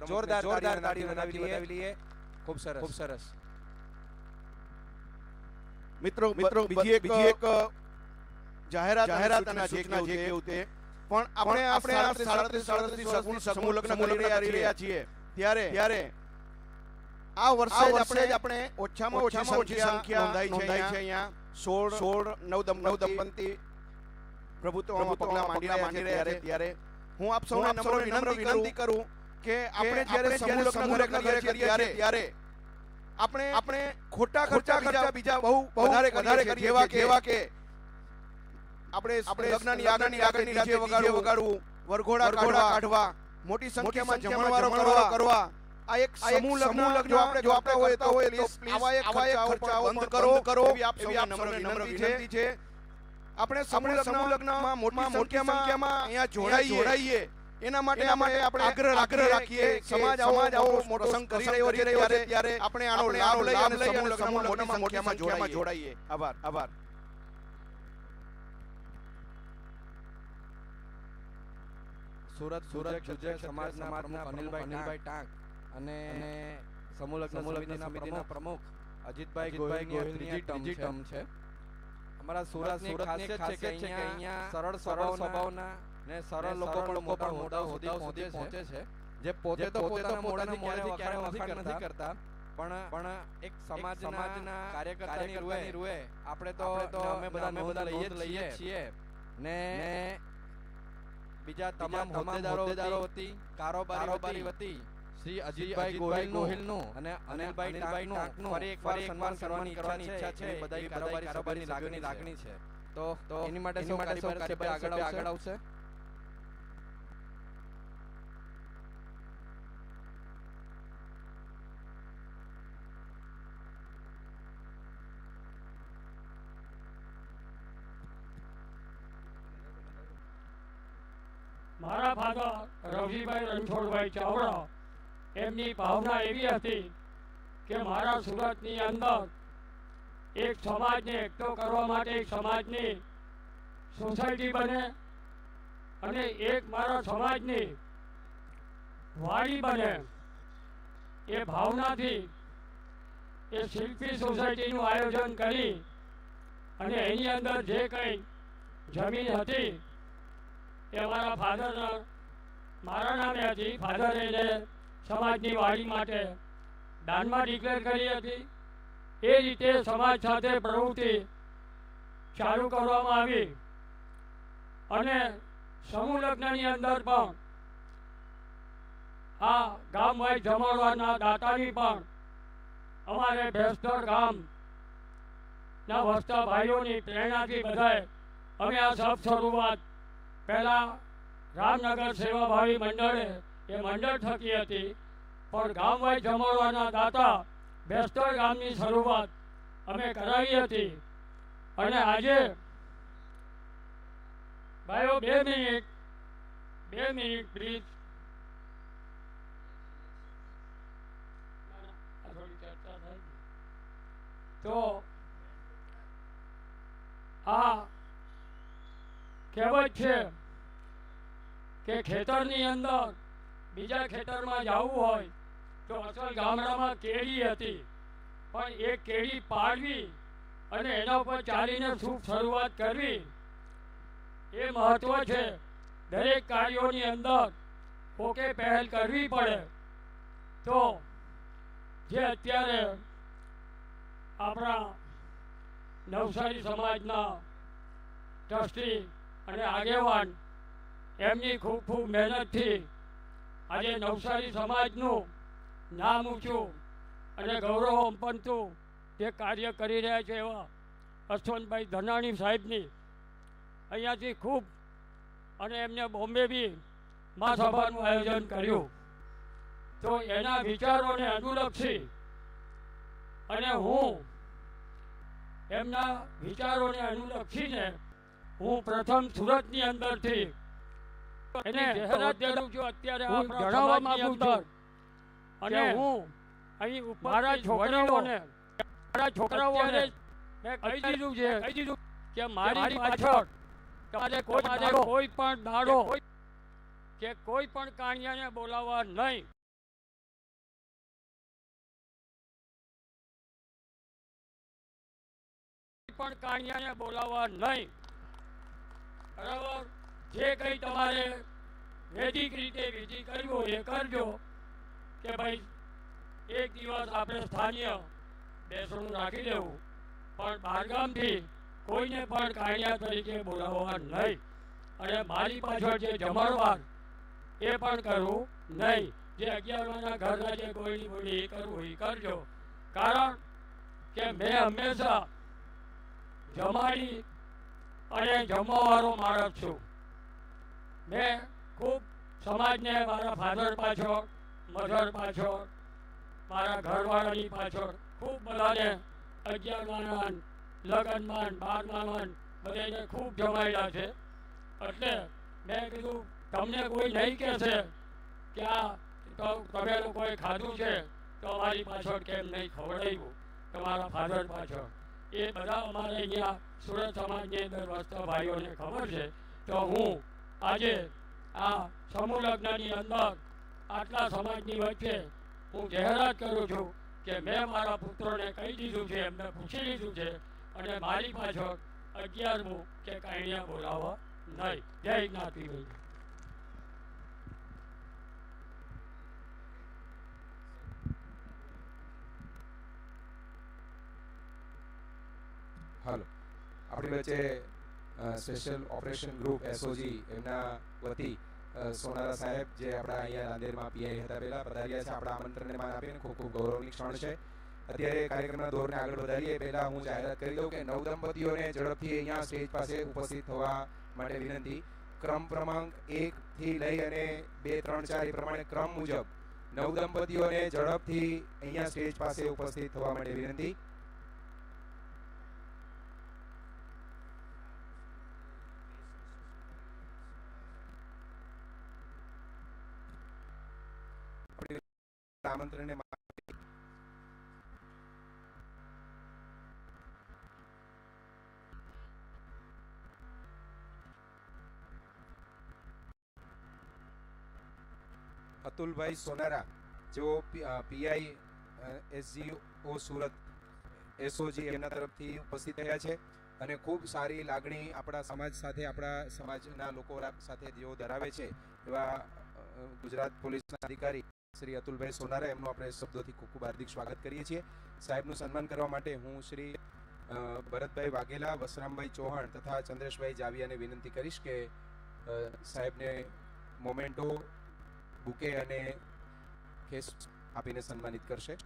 પ્રમુખને જોરદાર જોરદાર તાળીઓ બનાવી લઈએ ખૂબ સરસ. ખૂબ સરસ. મિત્રો મિત્રો બીજી એક બીજી એક જાહેરાત જાહેરાત અને સૂચના જે કેવું તે પણ આપણે આપણે આ સાડત્રીસ સાડત્રીસ સમૂહ સમૂહ લગ્ન કરી રહ્યા છીએ. ત્યારે ત્યારે આ વર્ષે જ આપણે આપણે ઓછામાં ઓછામાં ઓછી સંખ્યા નોંધાઈ છે અહીંયા. સોળ સોળ નવ દમ નવ દંપતી પ્રભુત્વમાં પગલા માંડી માંડી રહ્યા છે ત્યારે. હું આપ સૌને નમ્ર વિનંતી કરું કે આપણે જ્યારે સમૂહ લગ્ન કરીએ ત્યારે ત્યારે આપણે આપણે ખોટા ખર્ચા ખર્ચા બીજા બહુ વધારે વધારે કરીએ જેવા કે એવા કે આપણે આપણે લગ્નની આગળની આગળની રાતે વગાડવું વગાડવું વરઘોડા કાઢવા કાઢવા મોટી સંખ્યામાં જમણવારો કરવા કરવા. આ એક સમૂહ લગ્ન જો આપણે જો આપણે હોય તો હોય પ્લીઝ આવા એક ખર્ચાઓ બંધ કરો કરો. એવી આપ સૌને નમ્ર વિનંતી છે. આપણે સમૂહ સમૂહ લગ્નમાં મોટી સંખ્યામાં અહીંયા જોડાઈએ. જોડાઈએ. એના માટે માટે આપણે આગ્રહ આગ્રહ રાખીએ સમાજ સમાજ આવો મોટો સંઘ કરી રહ્યો છે ત્યારે ત્યારે આપણે આનો લાભ લઈ અને સમૂહ લગ્નમાં મોટામાં સંખ્યામાં જોડાઈએ. આભાર આભાર. સુરત સુરત ગુજરાત સમાજના પ્રમુખ અનિલભાઈ અનિલભાઈ ટાંક. અને સમૂહ લગ્ન સમિતિના પ્રમુખ અજીતભાઈ ગોહિલની ત્રીજી ટર્મ છે. અમારા સુરત સુરતની ખાસિયત છે કે અહીંયા સરળ સરળ સ્વભાવના ને સરળ લોકો પણ મોટા મોટા સુધી સુધી પહોંચે છે. જે પોતે તો પોતાના મોઢાથી મોઢેથી ક્યારે વખાણ નથી કરતા પણ પણ એક સમાજ સમાજના કાર્યકર્તાની રૂએ આપણે તો અમે બધા અમે બધા લઈએ લઈએ છીએ. ને બીજા તમામ હોદ્દેદારો વતી કારોબારી વતી શ્રી અજીતભાઈ ગોહિલનું અને અનિલભાઈ ટાંકનું ફરી એકવાર સન્માન કરવાની ઈચ્છા છે. બધા કારોબારી કારોબારી લાગણી લાગણી છે. તો તો એની માટે સૌ કારીબર આગળ આગળ આવશે? રણછોડભાઈ ચાવડા, એમની ભાવના એવી હતી કે મારા સુરતની અંદર એક સમાજને એકઠો કરવા માટે એક સમાજની સોસાયટી બને અને એક મારા સમાજની વાડી બને. એ ભાવનાથી એ શિલ્પી સોસાયટીનું આયોજન કરી અને એની અંદર જે કંઈ જમીન હતી એ મારા ફાધર મારા નામે હતી ફાધરે જે સમાજની વાડી માટે. દાનમાં ડિક્લેર કરી હતી. એ રીતે સમાજ સાથે પ્રવૃત્તિ ચાલુ કરવામાં આવી. અને સમૂહ લગ્નની અંદર પણ આ ગામ વાઇઝ જમાડવાના દાતાની પણ અમારે ભેસ્તર ગામ ના વસતા ભાઈઓની પ્રેરણાથી બધાએ અમે આ સબ શરૂઆત પહેલા રામનગર સેવાભાવી મંડળે એ મંડળ થકી હતી. પણ ગામવાઈ જમાડવાના દાતા બેસ્તર ગામની શરૂઆત અમે કરાવી હતી. અને આજે ભાઈઓ બે મિનિટ બે મિનિટ, પ્લીઝ. તો આ કહેવત છે કે ખેતરની અંદર બીજા ખેતરમાં જવું હોય તો અસલ ગામડામાં કેળી હતી. પણ એ કેળી પાડવી અને એના ઉપર ચાલીને શુભ શરૂઆત કરવી એ મહત્વ છે. દરેક કાર્યોની અંદર કોકે પહેલ કરવી પડે. તો જે અત્યારે આપણા નવસારી સમાજના ટ્રસ્ટી અને આગેવાન એમની ખૂબ ખૂબ મહેનતથી આજે નવસારી સમાજનું નામ ઊંચું અને ગૌરવ અપનતું જે કાર્ય કરી રહ્યા છે એવા અશ્વંતભાઈ ધનાણી સાહેબની. અહીંયાથી ખૂબ અને એમને બોમ્બે બી મહાસભાનું આયોજન કર્યું. તો એના વિચારોને અનુલક્ષી અને હું એમના વિચારોને અનુલક્ષીને હું પ્રથમ સુરતની અંદરથી અને હું અહીં મારા છોકરાઓને મારા છોકરાઓને મેં કહી દીધું છે કહી દીધું કે મારી પાછળ તમારે કોઈ કોઈ પણ દાડો કે કોઈ પણ કાણિયાને બોલાવવા નહીં. પણ કાણિયાને બોલાવવા નહીં. બરાબર? જે કંઈ તમારે વૈદિક રીતે વિધિ કર્યું એ કરજો કે ભાઈ, એક દિવસ આપણે સ્થાનીય બેસણું રાખી દેવું. પણ બહારગામથી કોઈને પણ કાણિયા તરીકે બોલાવવા નહીં. અને મારી પાછળ જે જમણવાર એ પણ કરવું નહીં. જે અગિયારના ઘરના જે કોઈની બોલી એ કરવું, એ કરજો. કારણ કે મેં હંમેશા જમાડી અને જમવાવાળો માણસ છું. મેં ખૂબ સમાજને મારા ફાધર પાછળ મધર પાછળ મારા ઘરવાળાની પાછળ ખૂબ બધાને અગિયારમાના લગ્નમાં બારમામાં બધાને ખૂબ જમાયેલા છે. એટલે મેં કીધું, તમને કોઈ નહીં કહેશે કે આ તમે લોકોએ ખાધું છે તો અમારી પાછળ કેમ નહીં ખવડાવ્યું તમારા ફાધર પાછળ. એ બધા અમારે અહીંયા સુરત સમાજની અંદર વસતા ભાઈઓને ખબર છે. તો હું આજે આ સમૂહ લગ્નની અંદર આટલા સમાજની વચ્ચે હું જાહેરાત કરું છું કે મેં મારા પુત્રોને કહી દીધું છે, એમને પૂછી લીધું છે અને મારી પાછળ અગિયારમું કે કાંઈયા બોલાવવા નહીં. જય જ્ઞાતિભાઈ. હાલો. આપણી વચ્ચે સ્પેશિયલ ઓપરેશન ગ્રુપ એસઓજી એમના વતી. સોનારા સાહેબ જે આપણા અહીંયા નાંદેડમાં પીઆઈ હતા, પહેલા પધાર્યા છે, આપણા આમંત્રણને માન આપીને ખૂબ ખૂબ ગૌરવની ક્ષણ છે. અત્યારે કાર્યક્રમના દોરને આગળ વધારીએ, પહેલા હું જાહેરાત કરી દઉં કે નવ દંપતીઓને ઝડપથી અહીંયા સ્ટેજ પાસે ઉપસ્થિત થવા માટે વિનંતી. ક્રમ ક્રમાંક એક થી લઈ અને બે, ત્રણ, ચાર, એ પ્રમાણે ક્રમ મુજબ નવ દંપતીઓને ઝડપથી અહીંયા સ્ટેજ પાસે ઉપસ્થિત થવા માટે વિનંતી. આમંત્રણને અતુલભાઈ સોનારા, જેઓ પીઆઈ એસજીઓ સુરત, એસઓજી એમના તરફથી ઉપસ્થિત થયા છે અને ખૂબ સારી લાગણી આપણા સમાજ સાથે, આપણા સમાજના લોકો સાથે જેઓ ધરાવે છે એવા ગુજરાત પોલીસના અધિકારી શ્રી અતુલભાઈ સોનારા, એમનું આપણે શબ્દોથી ખૂબ ખૂબ હાર્દિક સ્વાગત કરીએ છીએ. સાહેબનું સન્માન કરવા માટે હું શ્રી ભરતભાઈ વાઘેલા, વસરામભાઈ ચૌહાણ તથા ચંદ્રેશભાઈ જાવિયાને વિનંતી કરીશ કે સાહેબને મોમેન્ટો, બુકે અને કેસ આપીને સન્માનિત કરશે.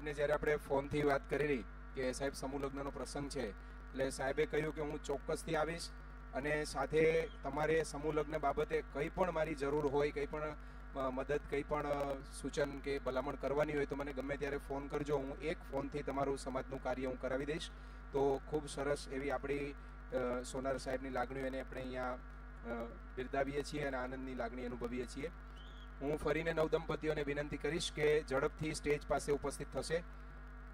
સાહેબને જ્યારે આપણે ફોનથી વાત કરેલી કે સાહેબ સમૂહ લગ્નનો પ્રસંગ છે, એટલે સાહેબે કહ્યું કે હું ચોક્કસથી આવીશ અને સાથે તમારે સમૂહ લગ્ન બાબતે કંઈ પણ મારી જરૂર હોય, કંઈ પણ મદદ, કંઈ પણ સૂચન કે ભલામણ કરવાની હોય તો મને ગમે ત્યારે ફોન કરજો. હું એક ફોનથી તમારું સમાજનું કાર્ય હું કરાવી દઈશ. તો ખૂબ સરસ એવી આપણી સોનાર સાહેબની લાગણીઓ એને આપણે અહીંયા બિરદાવીએ છીએ અને આનંદની લાગણી અનુભવીએ છીએ. હું ફરીને નવ દંપતીઓને વિનંતી કરીશ કે ઝડપથી સ્ટેજ પાસે ઉપસ્થિત થશે.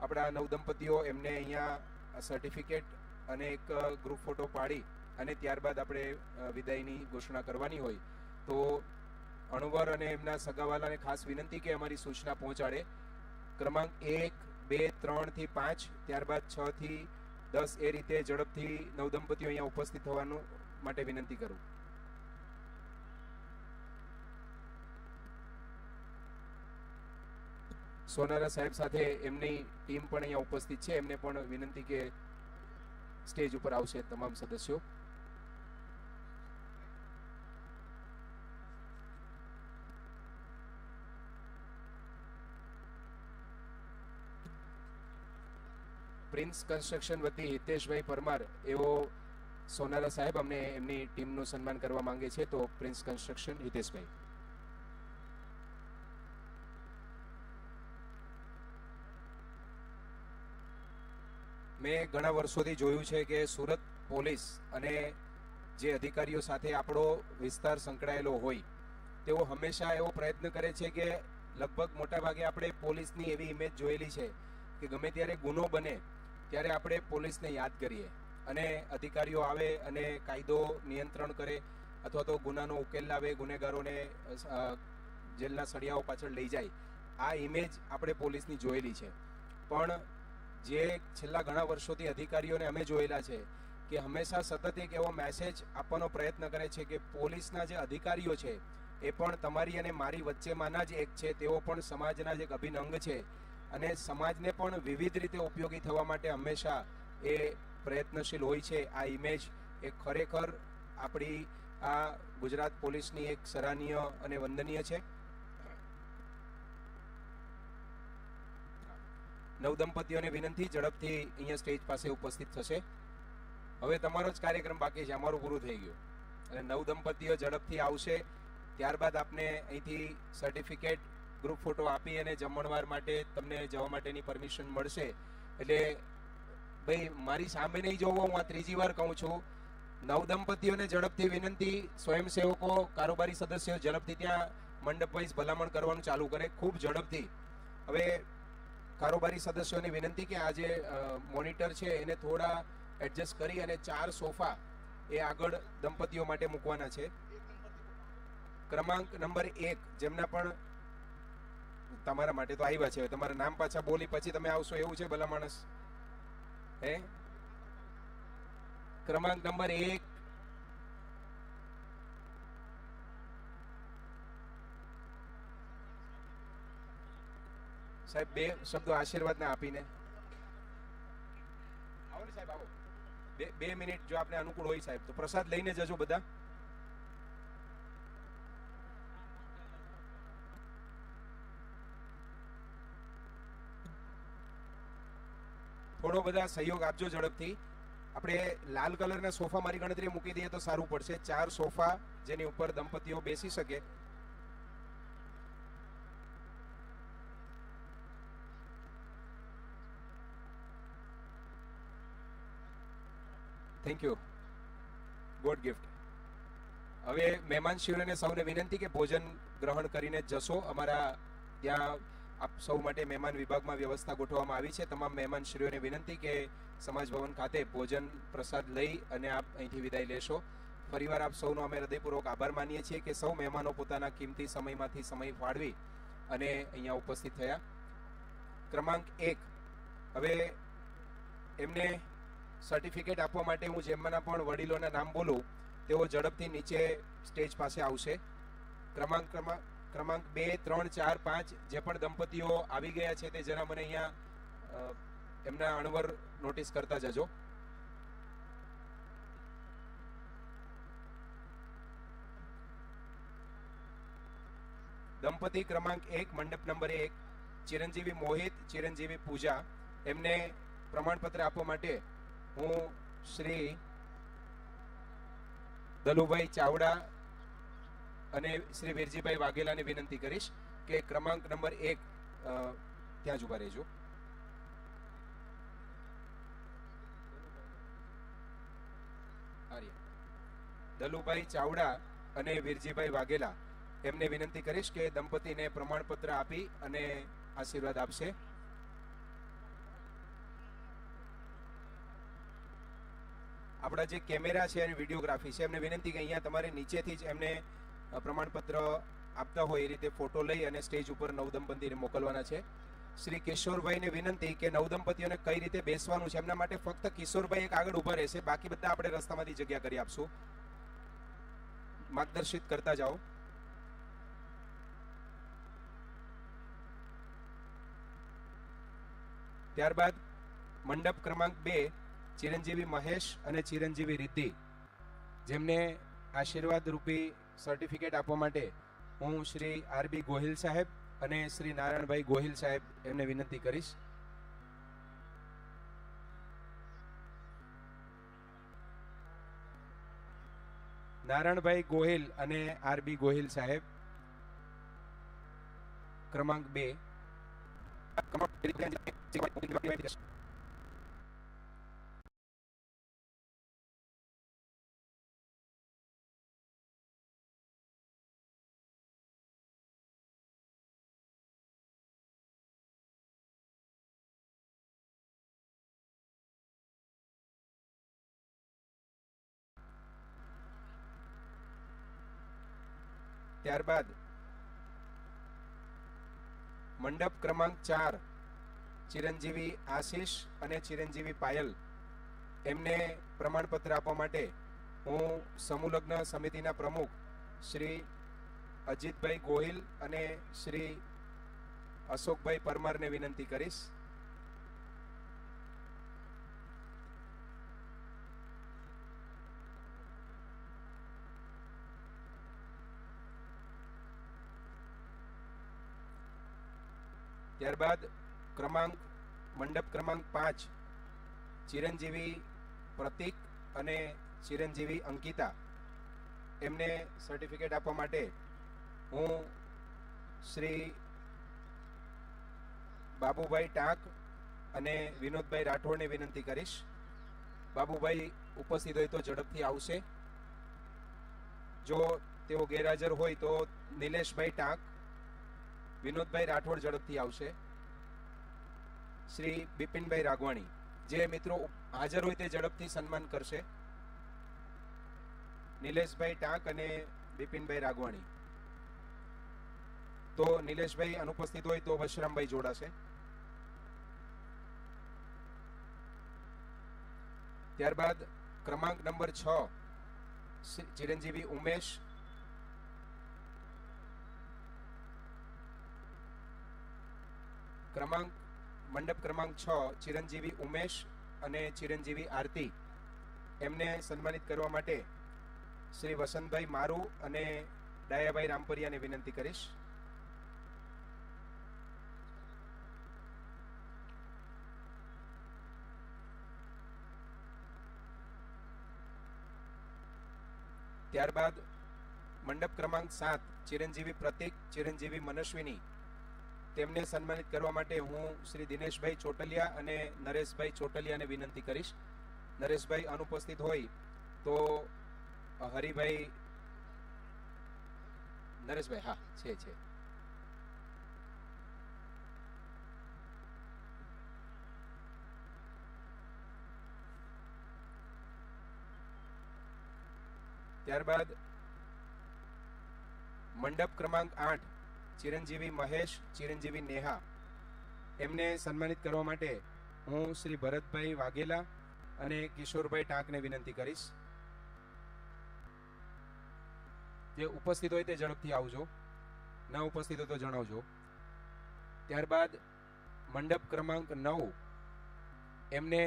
આપણા નવ દંપતીઓ એમને અહીંયા સર્ટિફિકેટ અને એક ગ્રુપ ફોટો પાડી અને ત્યારબાદ આપણે વિદાયની ઘોષણા કરવાની હોય. તો અણવર અને એમના સગાવાલાને ખાસ વિનંતી કે અમારી સૂચના પહોંચાડે. ક્રમાંક એક, બે, ત્રણથી પાંચ, ત્યારબાદ છ થી દસ એ રીતે ઝડપથી નવ દંપતીઓ અહીંયા ઉપસ્થિત થવાનું માટે વિનંતી કરું. સોનારા સાહેબ સાથે એમની ટીમ પણ અહીંયા ઉપસ્થિત છે. એમને પણ વિનંતી કે સ્ટેજ ઉપર આવશે તમામ સદસ્યો. પ્રિન્સ કન્સ્ટ્રક્શન વતી હિતેશભાઈ પરમાર એવો સોનારા સાહેબ અમને એમની ટીમનું સન્માન કરવા માંગે છે. તો પ્રિન્સ કન્સ્ટ્રક્શન હિતેશભાઈ. મેં ઘણા વર્ષોથી જોયું છે કે સુરત પોલીસ અને જે અધિકારીઓ સાથે આપણો વિસ્તાર સંકળાયેલો હોય, તેઓ હંમેશા એવો પ્રયત્ન કરે છે કે લગભગ મોટા ભાગે આપણે પોલીસની એવી ઇમેજ જોયેલી છે કે ગમે ત્યારે ગુનો બને, ત્યારે આપણે પોલીસને યાદ કરીએ અને અધિકારીઓ આવે અને કાયદો નિયંત્રણ કરે અથવા તો ગુનાનો ઉકેલ લાવે, ગુનેગારોને જેલના સળિયાઓ પાછળ લઈ જાય. આ ઇમેજ આપણે પોલીસની જોયેલી છે. પણ જે છેલ્લા ઘણા વર્ષોથી અધિકારીઓને અમે જોયેલા છે કે હંમેશા સતત એક એવો મેસેજ આપવાનો પ્રયત્ન કરે છે કે પોલીસના જે અધિકારીઓ છે, એ પણ તમારી અને મારી વચ્ચેમાંના જ એક છે, તેઓ પણ સમાજના જ એક અભિન્ન અંગ છે અને સમાજને પણ વિવિધ રીતે ઉપયોગી થવા માટે હંમેશા એ પ્રયત્નશીલ હોય છે. આ ઇમેજ એ ખરેખર આપણી આ ગુજરાત પોલીસની એક સરાહનીય અને વંદનીય છે. નવદંપતીઓને વિનંતી ઝડપથી અહીંયા સ્ટેજ પાસે ઉપસ્થિત થશે. હવે તમારો જ કાર્યક્રમ બાકી છે, અમારું પૂરું થઈ ગયું. અને નવ દંપતીઓ ઝડપથી આવશે. ત્યારબાદ આપને અહીંથી સર્ટિફિકેટ ગ્રુપ ફોટો આપી અને જમણવાર માટે તમને જવા માટેની પરમિશન મળશે. એટલે ભાઈ, મારી સામે નહીં જોવો, હું આ ત્રીજી વાર કહું છું. નવ દંપતીઓને ઝડપથી વિનંતી, સ્વયંસેવકો, કારોબારી સદસ્યો ઝડપથી ત્યાં મંડપ વાઇઝ ભલામણ કરવાનું ચાલુ કરે, ખૂબ ઝડપથી. હવે કારોબારી સદસ્યોને વિનંતી કે આ જે મોનિટર છે એને થોડા એડજસ્ટ કરી અને ચાર સોફા એ આગળ દંપતીઓ માટે મૂકવાના છે. ક્રમાંક નંબર એક, જેમના પણ તમારા માટે તો આવ્યા છે. તમારા નામ પાછા બોલી પછી તમે આવશો, એવું છે ભલા માણસ? હે? ક્રમાંક નંબર એક સાહેબ, બે શબ્દો આશીર્વાદના આપીને. આવો ને સાહેબ, આવો. બે બે મિનિટ જો આપને અનુકૂળ હોય સાહેબ, તો પ્રસાદ લઈને જજો બધા. થોડો બધા સહયોગ આપજો ઝડપથી. આપણે લાલ કલરના સોફા મારી ગણતરી મૂકી દઈએ તો સારું પડશે. ચાર સોફા જેની ઉપર દંપતીઓ બેસી શકે. થેન્ક યુ ગોડ ગિફ્ટ હવે મહેમાન મહેમાનશ્રીઓને સૌને વિનંતી કે ભોજન ગ્રહણ કરીને જશો. અમારા ત્યાં આપ સૌ માટે મહેમાન વિભાગમાં વ્યવસ્થા ગોઠવવામાં આવી છે. તમામ મહેમાન શ્રીઓને વિનંતી કે સમાજ ભવન ખાતે ભોજન પ્રસાદ લઈ અને આપ અહીંથી વિદાય લેશો. ફરીવાર આપ સૌનો અમે હૃદયપૂર્વક આભાર માનીએ છીએ કે સૌ મહેમાનો પોતાના કિંમતી સમયમાંથી સમય ફાળવી અને અહીંયા ઉપસ્થિત થયા. ક્રમાંક એક. હવે એમને સર્ટિફિકેટ આપવા માટે હું જેમના પણ વડીલોના નામ બોલું, તેઓ ઝડપથી નીચે સ્ટેજ પાસે આવશે. ક્રમાંક ક્રમાંક ક્રમાંક બે, ત્રણ, ચાર, પાંચ, જે પણ દંપતીઓ આવી ગયા છે તે જરા મને અહીંયા એમના અણવર નોટિસ કરતા જજો. દંપતી ક્રમાંક એક, મંડપ નંબર એક, ચિરંજીવી મોહિત, ચિરંજીવી પૂજા, એમને પ્રમાણપત્ર આપવા માટે હું શ્રી દલુભાઈ ચાવડા અને શ્રી વીરજીભાઈ વાઘેલાને વિનંતી કરીશ કે ક્રમાંક નંબર એક ત્યાં જ ઊભા રહેજો. દલુભાઈ ચાવડા અને વીરજીભાઈ વાઘેલા, એમને વિનંતી કરીશ કે દંપતીને પ્રમાણપત્ર આપી અને આશીર્વાદ આપશે. આપણા જે કેમેરા છે અને વિડીયોગ્રાફી છે, એમને વિનંતી કે અહીંયા તમારે નીચેથી જ એમને પ્રમાણપત્ર આપતા હોય એ રીતે ફોટો લઈ અને સ્ટેજ ઉપર નવદંપતિને મોકલવાના છે. શ્રી કિશોરભાઈને વિનંતી કે નવદંપતિઓને કઈ રીતે બેસવાનું છે, એમના માટે ફક્ત કિશોરભાઈ એક આગળ ઊભા રહેશે, બાકી બધા આપણે રસ્તામાંથી જગ્યા કરી આપશું. માર્ગદર્શિત કરતા જાઓ. ત્યારબાદ મંડપ ક્રમાંક બે ચિરંજીવી મહેશ અને ચિરંજીવી રિદ્ધિ, જેમને આશીર્વાદ રૂપી સર્ટિફિકેટ આપવા માટે હું શ્રી આરબી ગોહિલ સાહેબ અને શ્રી નારાયણભાઈ ગોહિલ સાહેબ એમને વિનંતી કરીશ. નારાયણભાઈ ગોહિલ અને આરબી ગોહિલ સાહેબ ક્રમાંક બે ત્યારબાદ મંડપ ક્રમાંક ચાર, ચિરંજીવી આશીષ અને ચિરંજીવી પાયલ એમને પ્રમાણપત્ર આપવા માટે હું સમૂહલગ્ન સમિતિના પ્રમુખ શ્રી અજીતભાઈ ગોહિલ અને શ્રી અશોકભાઈ પરમારને વિનંતી કરીશ. ત્યારબાદ ક્રમાંક, મંડપ ક્રમાંક પાંચ, ચિરંજીવી પ્રતિક અને ચિરંજીવી અંકિતા. એમને સર્ટિફિકેટ આપવા માટે હું શ્રી બાબુભાઈ ટાંક અને વિનોદભાઈ રાઠોડને વિનંતી કરીશ. બાબુભાઈ ઉપસ્થિત હોય તો ઝડપથી આવશે. જો તેઓ ગેરહાજર હોય તો નિલેશભાઈ ટાંક વિનોદભાઈ રાઠોડ ઝડપથી આવશે. શ્રી બિપિનભાઈ રાગવાણી જે મિત્રો હાજર હોય તે ઝડપથી સન્માન કરશે. નિલેશભાઈ ટાંક અને બિપિનભાઈ રાગવાણી તો નિલેશભાઈ અનુપસ્થિત હોય તો વશરામભાઈ જોડાશે. ત્યારબાદ ક્રમાંક નંબર છ ચિરંજીવી ઉમેશ ક્રમાંક, મંડપ ક્રમાંક છ, ચિરંજીવી ઉમેશ અને ચિરંજીવી આરતી. એમને સન્માનિત કરવા માટે શ્રી વસંતભાઈ મારુ અને ડાયાભાઈ રામપરિયાને વિનંતી કરીશ. ત્યારબાદ મંડપ ક્રમાંક સાત, ચિરંજીવી પ્રતિક, ચિરંજીવી મનસ્વિની. તેમને સન્માનિત કરવા માટે હું શ્રી દિનેશભાઈ ચોટલિયા અને નરેશભાઈ ચોટલિયાને વિનંતી કરીશ. નરેશભાઈ અનુપસ્થિત હોય તો હરિભાઈ, નરેશભાઈ, હા, છે છે. ત્યારબાદ મંડપ ક્રમાંક આઠ ચિરંજીવી મહેશ, ચિરંજીવી નેહા. એમને સન્માનિત કરવા માટે હું શ્રી ભરતભાઈ વાઘેલા અને કિશોરભાઈ ટાંકને વિનંતી કરીશ. જે ઉપસ્થિત હોય તે ઝડપથી આવજો. ન ઉપસ્થિત હોય તો જણાવજો. ત્યારબાદ મંડપ ક્રમાંક નવ એમને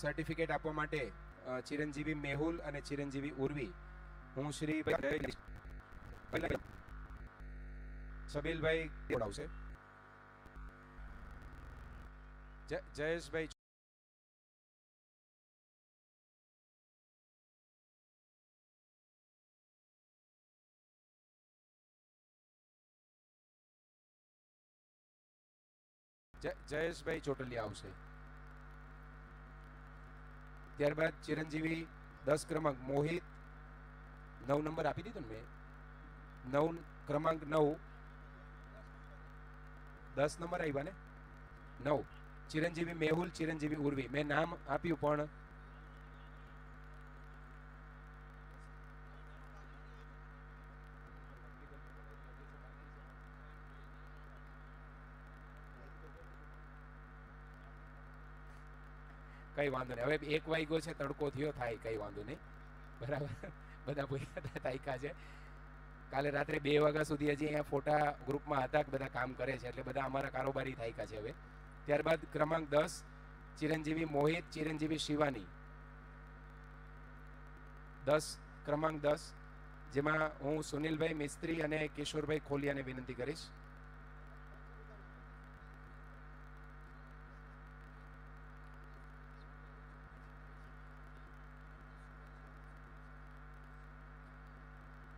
સર્ટિફિકેટ આપવા માટે ચિરંજીવી મેહુલ અને ચિરંજીવી ઉર્વી. હું શ્રી સબીલભાઈ જય- જયેશભાઈ જય- જયેશભાઈ ચોટલિયા આવશે. ત્યારબાદ ચિરંજીવી દસ ક્રમાંક મોહિત. નવ નંબર આપી દીધો ને મેં. નવ ક્રમાંક નવ. દસ નંબર આવ્યા ને? નવ. ચિરંજીવી મેહુલ, ચિરંજીવી ઉર્વી. મેં નામ આપ્યું, પણ કઈ વાંધો નહીં. હવે એક વાગ્યો છે, તડકો થયો, થાય, કઈ વાંધો નહીં. બરાબર? બધા પૂછ્યા તાયકા છે. કાલે રાત્રે બે વાગ્યા સુધી હજી અહીંયા ફોટા ગ્રુપમાં હતા બધા કામ કરે છે એટલે બધા અમારા કારોબારી થાયકા છે હવે. ત્યારબાદ ક્રમાંક દસ, ચિરંજીવી મોહિત, ચિરંજીવી શિવાની. દસ, ક્રમાંક દસ, જેમાં હું સુનિલભાઈ મિસ્ત્રી અને કિશોરભાઈ ખોલિયાને વિનંતી કરીશ.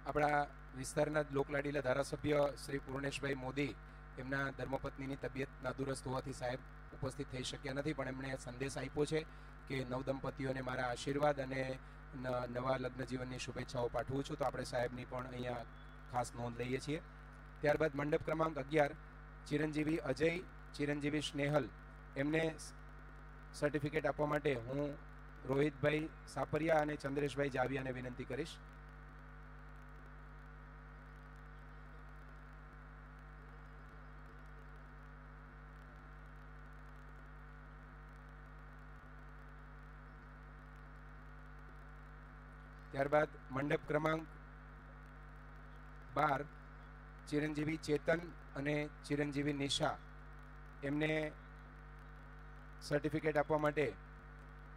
આપણા વિસ્તારના લોકલાડીલા ધારાસભ્ય શ્રી પૂર્ણેશભાઈ મોદી એમના ધર્મપત્નીની તબિયત નાદુરસ્ત હોવાથી સાહેબ ઉપસ્થિત થઈ શક્યા નથી, પણ એમણે સંદેશ આપ્યો છે કે નવદંપતીઓને મારા આશીર્વાદ અને નવા લગ્ન જીવનની શુભેચ્છાઓ પાઠવું છું. તો આપણે સાહેબની પણ અહીંયા ખાસ નોંધ લઈએ છીએ. ત્યારબાદ મંડપ ક્રમાંક અગિયાર, ચિરંજીવી અજય, ચિરંજીવી સ્નેહલ. એમને સર્ટિફિકેટ આપવા માટે હું રોહિતભાઈ સાપરિયા અને ચંદ્રેશભાઈ જાવિયાને વિનંતી કરીશ. ત્યારબાદ મંડપ ક્રમાંક બાર, ચિરંજીવી ચેતન અને ચિરંજીવી નિશા. એમને સર્ટિફિકેટ આપવા માટે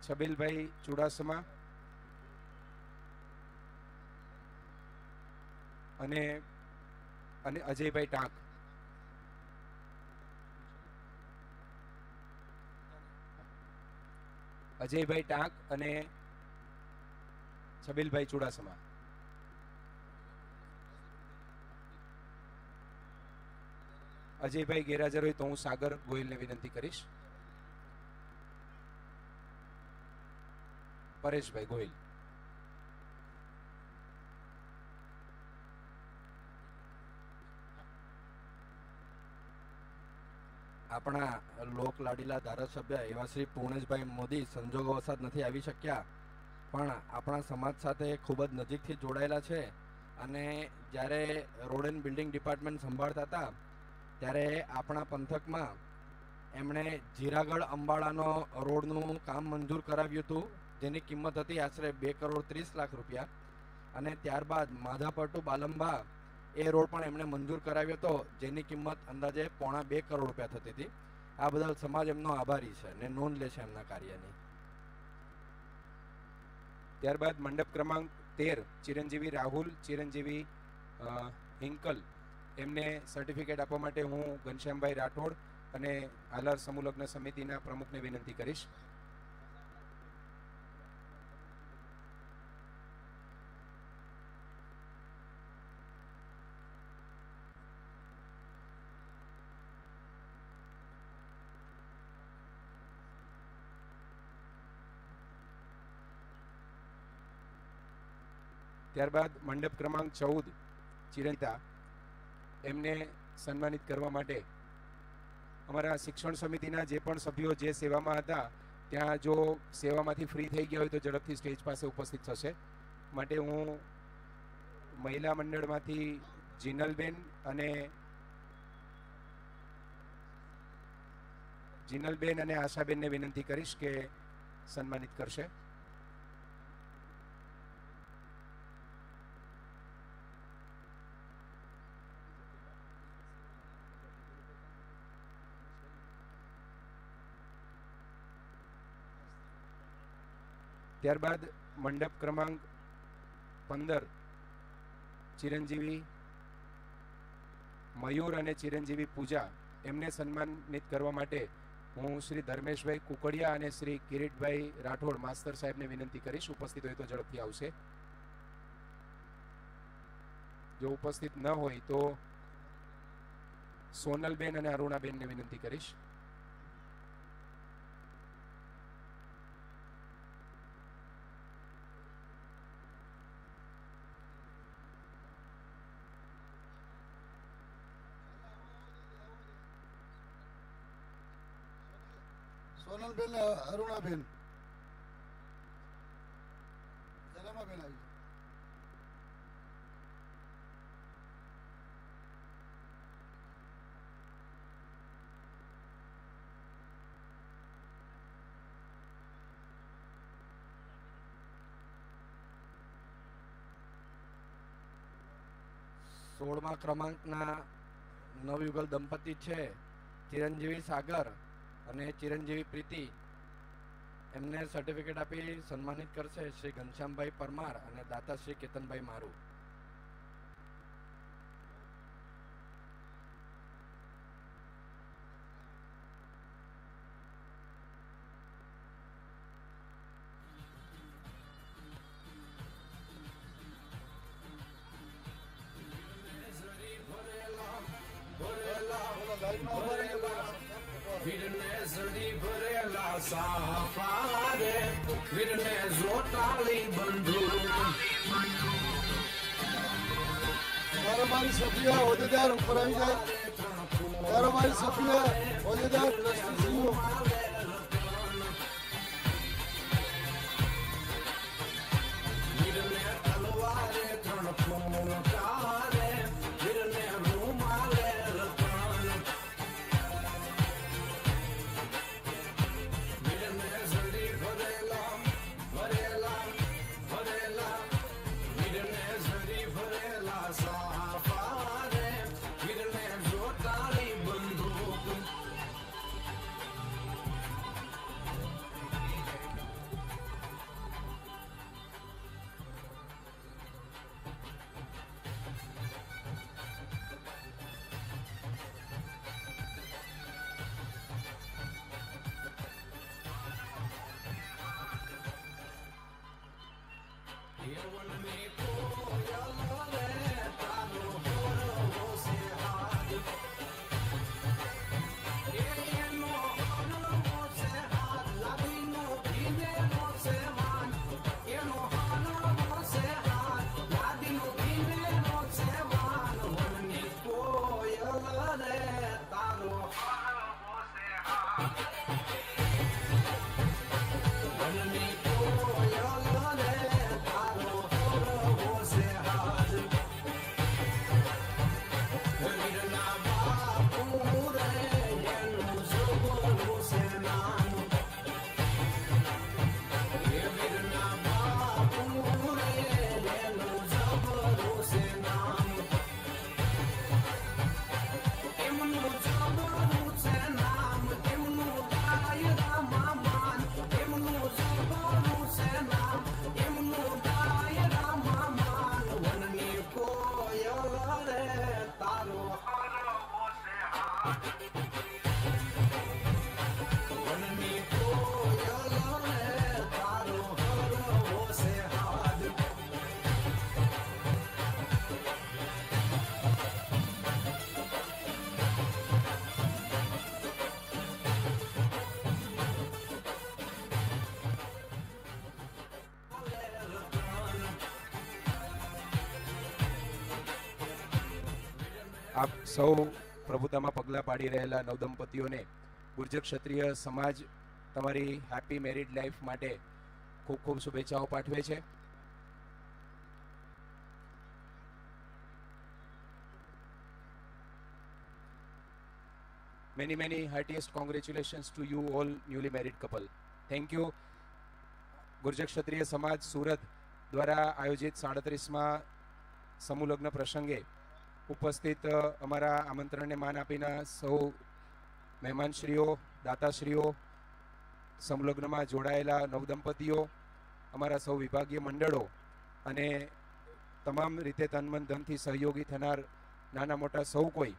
છબીલભાઈ ચુડાસમા અને અને અજયભાઈ ટાંક. અજયભાઈ ટાંક અને છબીલભાઈ ચુડાસમા. અજયભાઈ ગેરહાજર હોય તો હું સાગર ગોહિલને વિનંતી કરીશ. પરેશભાઈ ગોહિલ આપણા લોક લાડીલા ધારાસભ્ય એવા શ્રી પૂર્ણેશભાઈ મોદી સંજોગોવશાત નથી આવી શક્યા. પણ આપણા સમાજ સાથે ખૂબ જ નજીકથી જોડાયેલા છે. અને જ્યારે રોડ એન્ડ બિલ્ડિંગ ડિપાર્ટમેન્ટ સંભાળતા હતા, ત્યારે આપણા પંથકમાં એમણે જીરાગઢ અંબાળાનો રોડનું કામ મંજૂર કરાવ્યું હતું. જેની કિંમત હતી આશરે બે કરોડ ત્રીસ લાખ રૂપિયા. અને ત્યારબાદ માધાપર ટુ બાલંબા એ રોડ પણ એમણે મંજૂર કરાવ્યો હતો, જેની કિંમત અંદાજે પોણા બે કરોડ રૂપિયા થતી હતી. આ બદલ સમાજ એમનો આભારી છે ને નોંધ લે છે એમના કાર્યની. ત્યારબાદ મંડપ ક્રમાંક તેર, ચિરંજીવી રાહુલ, ચિરંજીવી હિંકલ. એમને સર્ટિફિકેટ આપવા માટે હું ઘનશ્યામભાઈ રાઠોડ અને આલાર સમૂહલગ્ન સમિતિના પ્રમુખને વિનંતી કરીશ. ત્યારબાદ મંડપ ક્રમાંક ચૌદ, ચિરંતા, એમને સન્માનિત કરવા માટે અમારા શિક્ષણ સમિતિના જે પણ સભ્યો જે સેવામાં હતા, ત્યાં જો સેવામાંથી ફ્રી થઈ ગયા હોય તો ઝડપથી સ્ટેજ પાસે ઉપસ્થિત થશે. માટે હું મહિલા મંડળમાંથી જીનલબેન અને જીનલબેન અને આશાબેનને વિનંતી કરીશ કે સન્માનિત કરશે. ત્યારબાદ મંડપ ક્રમાંક પંદર, ચિરંજીવી મયુર અને ચિરંજીવી પૂજા એમને સન્માનિત કરવા માટે હું શ્રી ધર્મેશભાઈ કુકડિયા અને શ્રી કિરીટભાઈ રાઠોડ માસ્તર સાહેબને વિનંતી કરીશ. ઉપસ્થિત હોય તો ઝડપથી આવશે. જો ઉપસ્થિત ન હોય તો સોનલબેન અને અરુણાબેનને વિનંતી કરીશ. અરુણાબેન જલામાબેન આવી. સોળમા ક્રમાંકના નવયુગલ દંપતી છે ચિરંજીવી સાગર અને ચિરંજીવી પ્રીતિ. એમને સર્ટિફિકેટ આપી સન્માનિત કરશે શ્રી ઘનશ્યામભાઈ પરમાર અને દાતા શ્રી કેતનભાઈ મારુ. કારોબારી સભ્ય હોદ્દેદાર ઉપર આવી જાય કારોબારી સભ્ય હોદ્દેદાર ટ્રસ્ટીશ્રીઓ ஒன்றே போயா આપ સૌ પ્રભુતામાં પગલાં પાડી રહેલા નવદંપતિઓને ગુર્જર ક્ષત્રિય સમાજ તમારી હેપી મેરિડ લાઈફ માટે ખૂબ ખૂબ શુભેચ્છાઓ પાઠવે છે. Many many heartiest congratulations to you all newly married couple. Thank you. Gurjar Kshatriya Samaj Surat દ્વારા આયોજિત સાડત્રીસમાં સમૂહ લગ્ન પ્રસંગે ઉપસ્થિત અમારા આમંત્રણને માન આપીના સૌ મહેમાનશ્રીઓ, દાતાશ્રીઓ સંલગ્નમાં જોડાયેલા નવદંપતીઓ, અમારા સૌ વિભાગીય મંડળો અને તમામ રીતે તન મન ધનથી સહયોગી થનાર નાના મોટા સૌ કોઈ